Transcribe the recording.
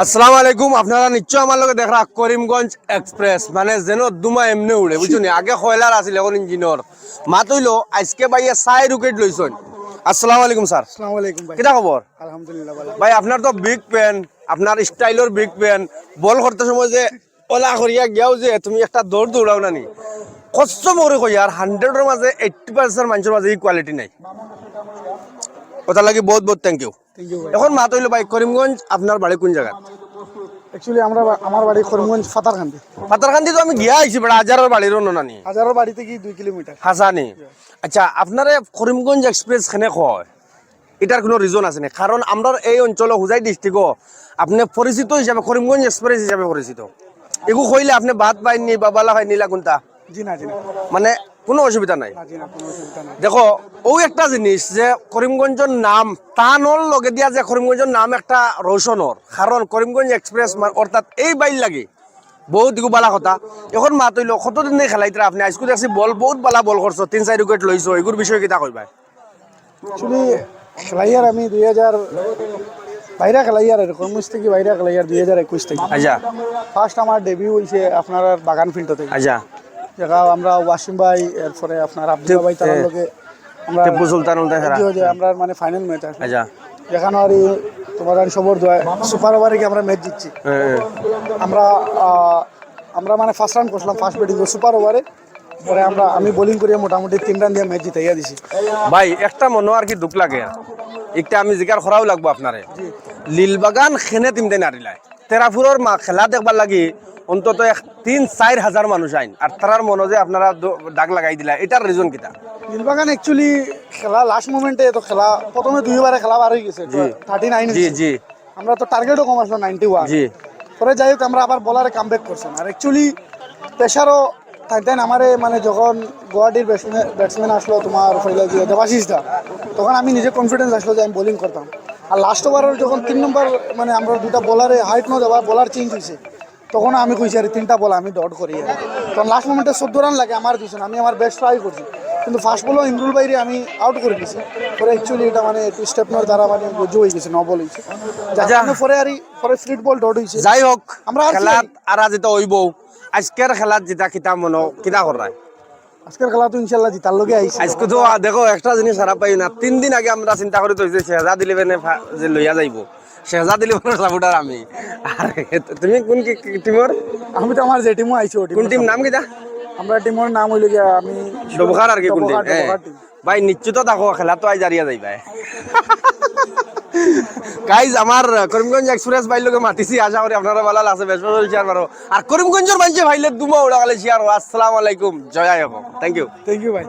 আসসালামু আলাইকুম আপনারা নিশ্চয় আমার লগে দেখা করিমগঞ্জ এক্সপ্রেস। মানে যেন দুমা এমনি উড়ে বুঝুনি আগে কয়লার আছিল এখন ইঞ্জিনর মাত হইল আজকে বাইয়ে চাই উইকেট লইছন আসসালামু আলাইকুম স্যার আসসালামু আলাইকুম ভাই। কিটা খবর আলহামদুলিল্লাহ ভালো। ভাই আপনার তো বিগ পেন আপনার স্টাইলর বিগ পেন বল করতে সময় যে ওলা করিয়া গিয়াও যে তুমি একটা দৌড় দৌড়াও না নি কষ্ট মরে কই আর হান্ড্রেডের মাঝে এইটটি পার্সেন্ট মানুষের মাঝে কোয়ালিটি নাই। কথা লাগি বহুত বহুত থ্যাংক ইউ এখন মাত হইল ভাই করিমগঞ্জ আপনার বাড়ি কোন জায়গা অ্যাকচুয়ালি আমরা আমার বাড়ি করিমগঞ্জ ফাতারকান্দি পাতারকান্দি তো আমি গিয়া আইছি বেড়া হাজারের বাড়ির নানি হাজারো বাড়ি থেকে দুই কিলোমিটার হাসানি আচ্ছা আপনারে করিমগঞ্জ এক্সপ্রেস খানে কয়? এটার কোনো রিজন আছে না? কারণ আমরা এই অঞ্চল হুজাই ডিস্ট্রিক্ট আপনি পরিচিত হিসাবে করিমগঞ্জ এক্সপ্রেস হিসাবে পরিচিত এগু কইলে আপনি ভাত পাইনি বা বালা পাইনি লাগুনটা জি না জি না মানে কোনো অসুবিধা নাই। দেখো ও একটা জিনিস যে করিমগঞ্জের নাম তানর লগে দিয়া যে করিমগঞ্জের নাম একটা রোশনর। কারণ করিমগঞ্জ এক্সপ্রেস অর্থাৎ এই বাইল লাগে। বহুত বালা কথা। এখন মাত হইল কতদিন নেই খেলাইতরা আপনি? আজকে দেখছি বল বহুত বালা বল করছ তিন চার উইকেট লইছো এগুর বিষয়ে কিতা কইবা? অ্যাকচুয়ালি খেলাইয়ার আমি দুই হাজার বাইরে খেলাইয়ার কর্মস থেকে বাইরে খেলাইয়ার দুই হাজার একুশ থেকে আচ্ছা। ফার্স্ট আমার ডেবিউ হয়েছে আপনার বাগান ফিল্ড থেকে আচ্ছা। দেখা আমরা ওয়াসিম ভাই এরপরে আপনার আব্দুল ভাই তার লগে আমরা টিপু আমরা মানে ফাইনাল ম্যাচ আছে। আচ্ছা। যেখানে আর তোমার আর সবর দোয়া সুপার ওভারে কি আমরা ম্যাচ জিতছি। আমরা আমরা মানে ফার্স্ট রান করছিলাম ফার্স্ট ব্যাটিং সুপার ওভারে পরে আমরা আমি বোলিং করে মোটামুটি তিন রান দিয়ে ম্যাচ জিতাইয়া দিছি। ভাই একটা মনে আর কি দুঃখ লাগে। একটা আমি জিকার করাও লাগবো আপনারে লীলবাগান খেনে তিনটে নারিলাই তেরাফুরর মা খেলা দেখবার লাগি অন্তত এক তিন চার হাজার মানুষ আইন। আর তারার মনে যে আপনারা দাগ লাগাই দিলা। এটার রিজন কিতা নীলবাগান অ্যাকচুয়ালি খেলা লাস্ট মোমেন্টে তো খেলা প্রথমে দুইবারে খেলা বার হয়ে গেছে থার্টি নাইন জি জি। আমরা তো টার্গেটও কম আসলো নাইনটি ওয়ান জি। পরে যাই হোক আমরা আবার বলারে কাম ব্যাক করছেন আর অ্যাকচুয়ালি প্রেশারও থাকতেন আমারে মানে যখন গুয়াহাটির ব্যাটসম্যান আসলো তোমার দেবাশিস দা তখন আমি নিজে কনফিডেন্স আসলো যে আমি বোলিং করতাম। আর লাস্ট ওভারের যখন তিন নম্বর মানে আমরা দুটা বলারে হাইট ন দেওয়া বলার চেঞ্জ হয়েছে তখন আমি কইছি আর তিনটা বল আমি ডট করি। আর। তখন লাস্ট মোমেন্টে চোদ্দ রান লাগে আমার দিয়েছেন আমি আমার বেস্ট ট্রাই করছি। কিন্তু ফার্স্ট বলও ইমরুল বাইরে আমি আউট করে দিয়েছি পরে অ্যাকচুয়ালি এটা মানে একটু স্টেপনার দ্বারা মানে গজ্জ হয়ে গেছে ন বল হয়েছে। যার আচ্ছা। কারণে পরে আর পরে ফ্লিট বল ডট হয়েছে। যাই হোক আমরা খেলাত আরা যেটা হইব। আজকের খেলাত যেটা কিতা মনো কিতা করায় আজকের খেলা তো ইনশাল্লাহ জিতার লগে আইছে। আজকে তো দেখো একটা জিনিস খারাপ পাই না। তিন দিন আগে আমরা চিন্তা করি তো যে ফা- যে লইয়া যাইব। শেহজাদ ইলেভেনের সাপোর্টার আমি। আর তুমি কোন কি- কি টিমর আমি তো আমার যে টিমও আইছি কোন টিম নাম কিতা আমরা টিমের নাম হইল গিয়া আমি ডবখার আর কি কোন টিম। ভাই নিশ্চিত দেখো খেলা তো আই জারিয়া যাইবা গাইজ আমার করিমগঞ্জ এক্সপ্রেস ভাই লোকে মাতিছি আশা করি আপনারা ভালো আছে বেশ ভালো শেয়ার মারো আর করিমগঞ্জের মানুষে ভাইলে দুমা উড়া গেলে শেয়ার আসসালামু আলাইকুম জয় হোক থ্যাংক ইউ থ্যাংক ইউ ভাই।